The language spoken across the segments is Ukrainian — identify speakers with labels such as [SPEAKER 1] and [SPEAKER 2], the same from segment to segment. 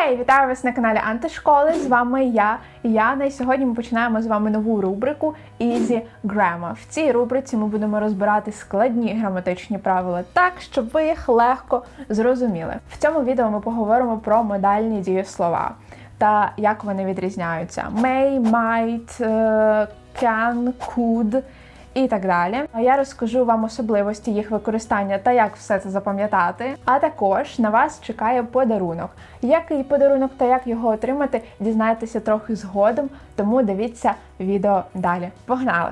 [SPEAKER 1] Хей, вітаю вас на каналі Антишколи. З вами я, Яна. І сьогодні ми починаємо з вами нову рубрику Easy Grammar. В цій рубриці ми будемо розбирати складні граматичні правила так, щоб ви їх легко зрозуміли. В цьому відео ми поговоримо про модальні дієслова та як вони відрізняються: may, might, е, can, could і так далі. Я розкажу вам особливості їх використання та як все це запам'ятати. А також на вас чекає подарунок. Який подарунок та як його отримати, дізнаєтеся трохи згодом, тому дивіться відео далі. Погнали!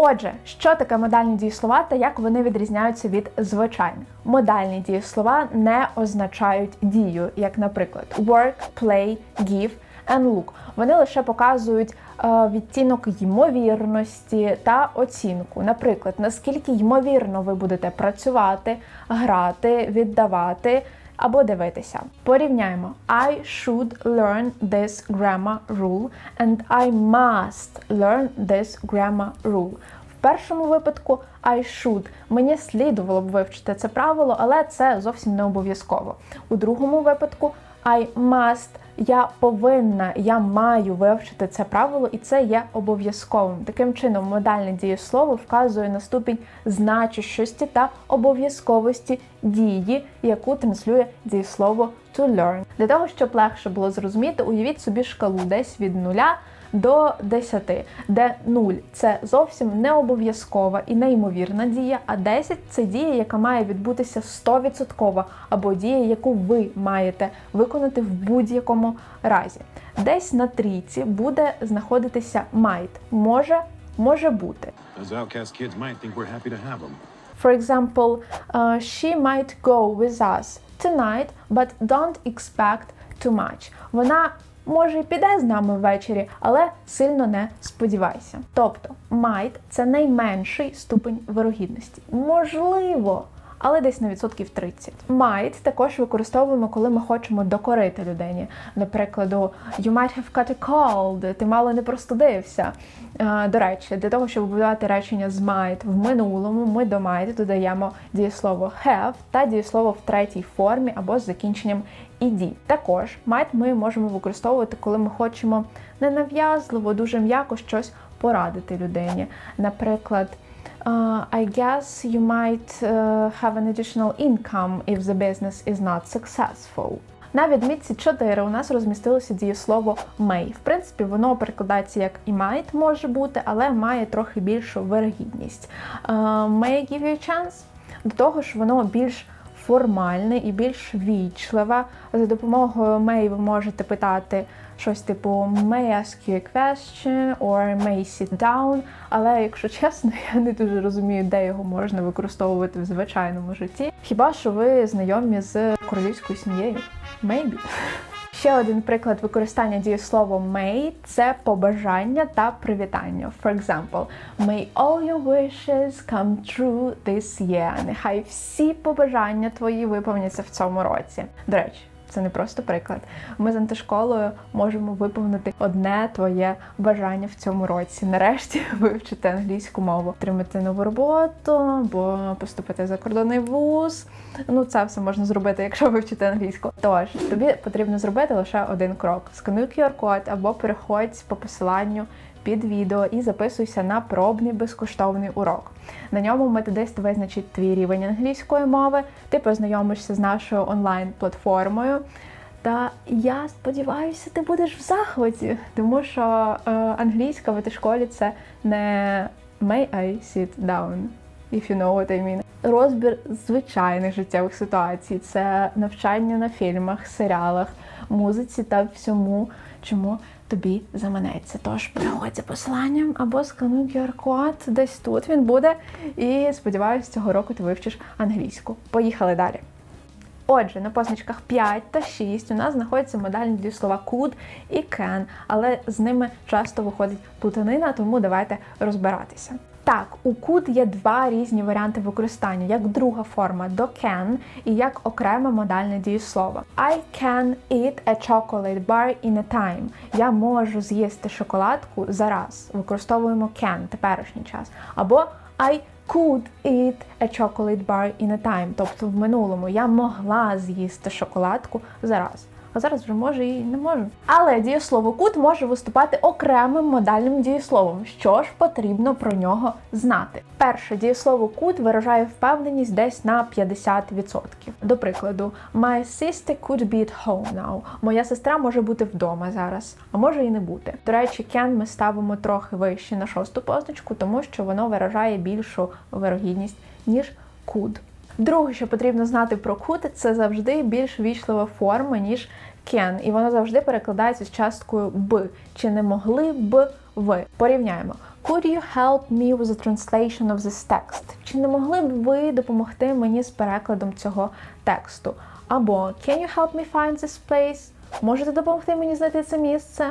[SPEAKER 1] Отже, що таке модальні дієслова та як вони відрізняються від звичайних? Модальні дієслова не означають дію, як, наприклад, work, play, give look. Вони лише показують е, відтінок ймовірності та оцінку. Наприклад, наскільки ймовірно ви будете працювати, грати, віддавати. Або дивитися. Порівняємо. I should learn this grammar rule and I must learn this grammar rule. В першому випадку I should. Мені слідувало б вивчити це правило, але це зовсім не обов'язково. У другому випадку I must. Я повинна, я маю вивчити це правило, і це є обов'язковим. Таким чином, модальне дієслово вказує на ступінь значущості та обов'язковості дії, яку транслює дієслово to learn. Для того, щоб легше було зрозуміти, уявіть собі шкалу десь від нуля до 10, де 0 це зовсім не обов'язкова і неймовірна дія, а 10 це дія, яка має відбутися 100% або дія, яку ви маєте виконати в будь-якому разі. Десь на трійці буде знаходитися might. Може, може бути. For example, uh, she might go with us tonight, but don't expect too much. Вона може і піде з нами ввечері, але сильно не сподівайся. Тобто, might – це найменший ступень вирогідності. Можливо. Але десь на відсотків 30. Might також використовуємо, коли ми хочемо докорити людині. Наприклад, you might have got a cold, ти мало не простудився. Е, До речі, для того, щоб будувати речення з might в минулому, ми до might додаємо дієслово have та дієслово в третій формі або з закінченням «ed». Також might ми можемо використовувати, коли ми хочемо ненав'язливо, дуже м'яко щось порадити людині. Наприклад. Uh, I guess you might uh, have an additional income if the business is not successful. На відмітці 4 у нас розмістилося дієслово may. В принципі, воно перекладається як і might може бути, але має трохи більшу вирогідність. Uh, may give you a chance? До того ж, воно більш формальне і більш вічливе. За допомогою may ви можете питати щось типу may I ask you a question or may I sit down. Але якщо чесно, я не дуже розумію, де його можна використовувати в звичайному житті. Хіба що ви знайомі з королівською сім'єю? Maybe. Ще один приклад використання дієслова may – це побажання та привітання. For example, may all your wishes come true this year. Нехай всі побажання твої виповняться в цьому році. До речі, це не просто приклад. Ми з антишколою можемо виповнити одне твоє бажання в цьому році. Нарешті вивчити англійську мову, отримати нову роботу або поступити за кордонний вуз. Ну, це все можна зробити, якщо вивчити англійську. Тож тобі потрібно зробити лише один крок: скануй QR-код або переходь по посиланню під відео і записуйся на пробний безкоштовний урок. На ньому методист визначить твій рівень англійської мови, ти познайомишся з нашою онлайн-платформою. Та я сподіваюся, ти будеш в захваті, тому що е, англійська в школі це не may I sit down, if you know what I mean. Розбір звичайних життєвих ситуацій, це навчання на фільмах, серіалах, музиці та всьому, чому тобі заманеться. Тож переходь за посиланням або скануй QR-код, десь тут він буде. І сподіваюся, цього року ти вивчиш англійську. Поїхали далі. Отже, на позначках 5 та 6 у нас знаходяться модальні дієслова could і can, але з ними часто виходить плутанина, тому давайте розбиратися. Так, у could є два різні варіанти використання, як друга форма до can і як окреме модальне дієслово. I can eat a chocolate bar in a time. Я можу з'їсти шоколадку зараз. Використовуємо can теперішній час. Або I could eat a chocolate bar in a time. Тобто в минулому я могла з'їсти шоколадку зараз. А зараз вже може і не можу. Але дієслово could може виступати окремим модальним дієсловом. Що ж потрібно про нього знати? Перше дієслово could виражає впевненість десь на 50%. До прикладу, my sister could be at home now. Моя сестра може бути вдома зараз, а може і не бути. До речі, can ми ставимо трохи вище на шосту позначку, тому що воно виражає більшу вирогідність ніж could. Друге, що потрібно знати про could, це завжди більш вічлива форма, ніж can, і воно завжди перекладається з часткою б. Чи не могли б ви? Порівняємо. Could you help me with the translation of this text? Чи не могли б ви допомогти мені з перекладом цього тексту? Або Can you help me find this place? Можете допомогти мені знайти це місце?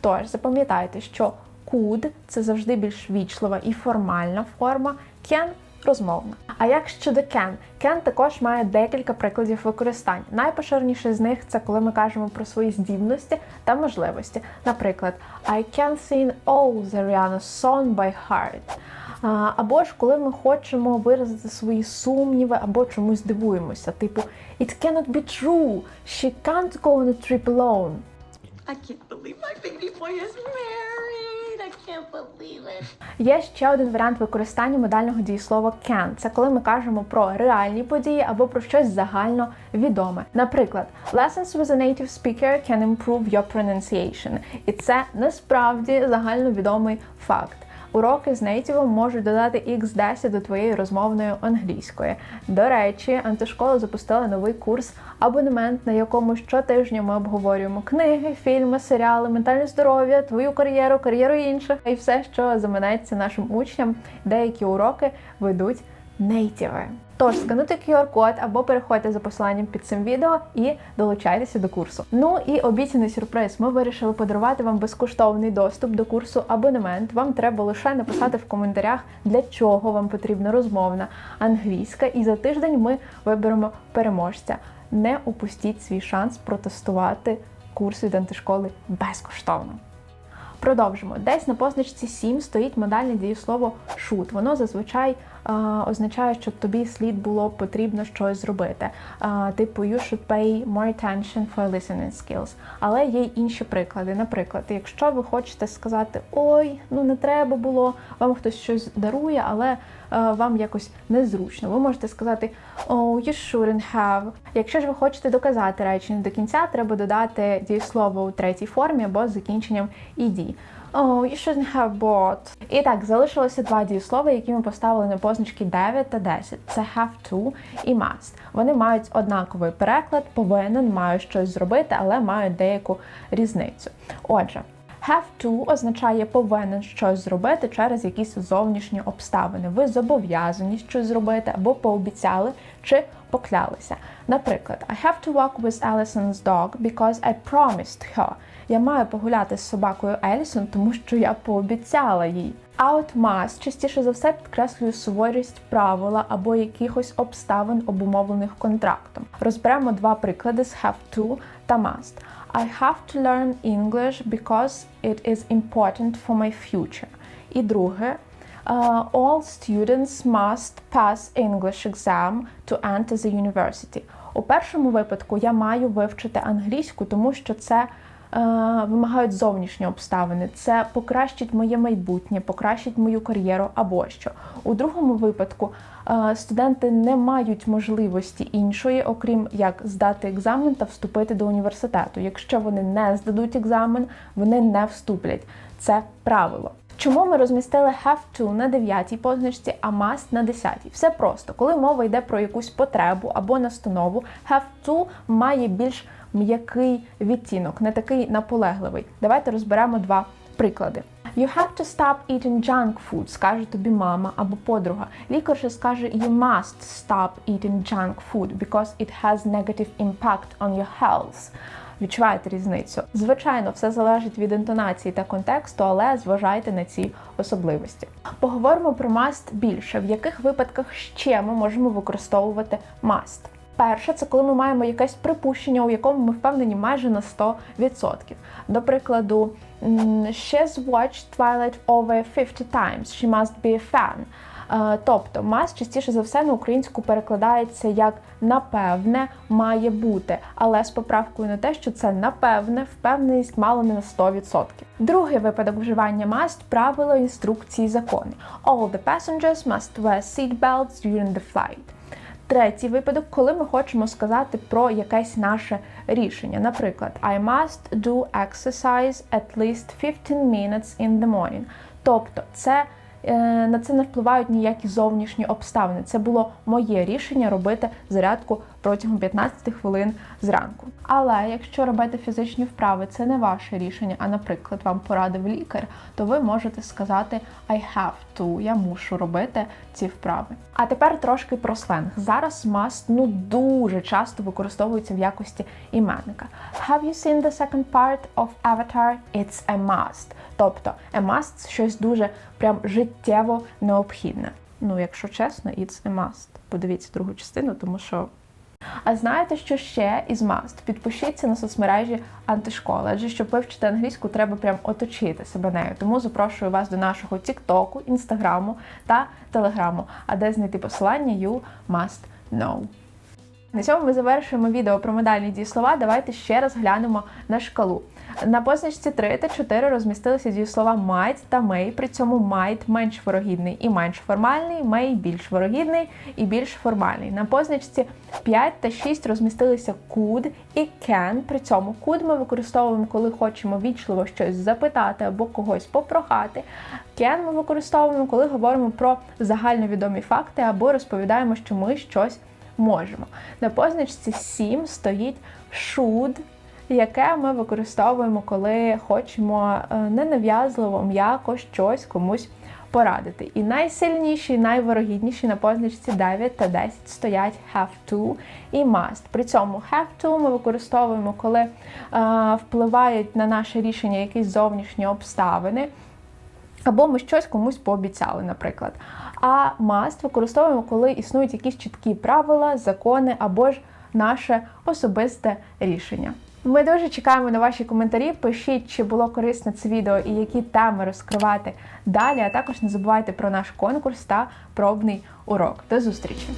[SPEAKER 1] Тож запам'ятайте, що could – це завжди більш вічлива і формальна форма, can розмовна. А як щодо can? Can також має декілька прикладів використань. Найпоширеніший з них це коли ми кажемо про свої здібності та можливості. Наприклад, I can sing all the Rihanna song by heart. Або ж коли ми хочемо виразити свої сумніви або чомусь дивуємося, типу It cannot be true, she can't go on a trip alone.
[SPEAKER 2] I can't believe my baby boy is married. I can't believe it.
[SPEAKER 1] Є ще один варіант використання модального дієслова can. Це коли ми кажемо про реальні події або про щось загально відоме. Наприклад, lessons with a native speaker can improve your pronunciation. І це насправді загальновідомий факт. Уроки з нейтівом можуть додати x10 до твоєї розмовної англійської. До речі, антишкола запустила новий курс абонемент, на якому щотижня ми обговорюємо книги, фільми, серіали, ментальне здоров'я, твою кар'єру, кар'єру інших і все, що заманеться нашим учням. Деякі уроки ведуть нейтіви. Тож скануйте QR-код або переходьте за посиланням під цим відео і долучайтеся до курсу. Ну і обіцяний сюрприз. Ми вирішили подарувати вам безкоштовний доступ до курсу абонемент. Вам треба лише написати в коментарях, для чого вам потрібна розмовна англійська. І за тиждень ми виберемо переможця. Не упустіть свій шанс протестувати курс від антишколи безкоштовно. Продовжимо. Десь на позначці 7 стоїть модальне дієслово шут. Воно зазвичай е, означає, що тобі слід було потрібно щось зробити. Е, типу, you should pay more attention for listening skills. Але є й інші приклади. Наприклад, якщо ви хочете сказати ой, ну не треба було, вам хтось щось дарує, але вам якось незручно. Ви можете сказати oh, you shouldn't have. Якщо ж ви хочете доказати речення до кінця, треба додати дієслово у третій формі або з закінченням «ed». Oh, you shouldn't have bought. І так, залишилося два дієслова, які ми поставили на позначки 9 та 10. Це have to і must. Вони мають однаковий переклад, повинен, маю щось зробити, але мають деяку різницю. Отже, Have to означає повинен щось зробити через якісь зовнішні обставини. Ви зобов'язані щось зробити або пообіцяли чи поклялися. Наприклад, I have to walk with Allison's dog because I promised her. Я маю погуляти з собакою Елісон, тому що я пообіцяла їй. От must частіше за все підкреслює суворість правила або якихось обставин, обумовлених контрактом. Розберемо два приклади з have to та must. I have to learn English because it is important for my future. І друге, uh, all students must pass English exam to enter the university. У першому випадку я маю вивчити англійську, тому що це е, вимагають зовнішні обставини. Це покращить моє майбутнє, покращить мою кар'єру або що. У другому випадку студенти не мають можливості іншої, окрім як здати екзамен та вступити до університету. Якщо вони не здадуть екзамен, вони не вступлять. Це правило. Чому ми розмістили have to на 9 позначці, а must на 10? Все просто. Коли мова йде про якусь потребу або настанову, have to має більш м'який відтінок, не такий наполегливий. Давайте розберемо два приклади. You have to stop eating junk food, скаже тобі мама або подруга. Лікарша скаже You must stop eating junk food because it has negative impact on your health. Відчуваєте різницю? Звичайно, все залежить від інтонації та контексту, але зважайте на ці особливості. Поговоримо про must більше. В яких випадках ще ми можемо використовувати must? Перше, це коли ми маємо якесь припущення, у якому ми впевнені майже на 100%. До прикладу, she's watched Twilight over 50 times. She must be a fan. Е, Тобто, must частіше за все на українську перекладається як напевне має бути, але з поправкою на те, що це напевне, впевненість мало не на 100%. Другий випадок вживання must – правило, інструкції, закони. All the passengers must wear seatbelts during the flight. Третій випадок, коли ми хочемо сказати про якесь наше рішення. Наприклад, I must do exercise at least 15 minutes in the morning. Тобто, це е, на це не впливають ніякі зовнішні обставини. Це було моє рішення робити зарядку протягом 15 хвилин зранку. Але якщо робити фізичні вправи, це не ваше рішення, а наприклад, вам порадив лікар, то ви можете сказати I have to, я мушу робити ці вправи. А тепер трошки про сленг. Зараз must ну дуже часто використовується в якості іменника. Have you seen the second part of Avatar? It's a must. Тобто a must – щось дуже прям життєво необхідне. Ну, якщо чесно, it's a must. Подивіться другу частину, тому що а знаєте, що ще із маст? Підпишіться на соцмережі антишколи, адже щоб вивчити англійську, треба прям оточити себе нею. Тому запрошую вас до нашого Тіктоку, Інстаграму та Телеграму, а де знайти посилання you must know. На цьому ми завершуємо відео про модальні дієслова. Давайте ще раз глянемо на шкалу. На позначці 3 та 4 розмістилися дієслова might та may, при цьому might менш вирогідний і менш формальний, may більш вирогідний і більш формальний. На позначці 5 та 6 розмістилися could і can, при цьому could ми використовуємо, коли хочемо вічливо щось запитати або когось попрохати. Can ми використовуємо, коли говоримо про загальновідомі факти або розповідаємо, що ми щось можемо. На позначці 7 стоїть should, яке ми використовуємо, коли хочемо е, ненав'язливо, м'яко щось комусь порадити. І найсильніші, найвирогідніші на позначці 9 та 10 стоять have to і must. При цьому have to ми використовуємо, коли е, впливають на наше рішення якісь зовнішні обставини. Або ми щось комусь пообіцяли, наприклад. А must використовуємо, коли існують якісь чіткі правила, закони або ж наше особисте рішення. Ми дуже чекаємо на ваші коментарі. Пишіть, чи було корисне це відео і які теми розкривати далі. А також не забувайте про наш конкурс та пробний урок. До зустрічі!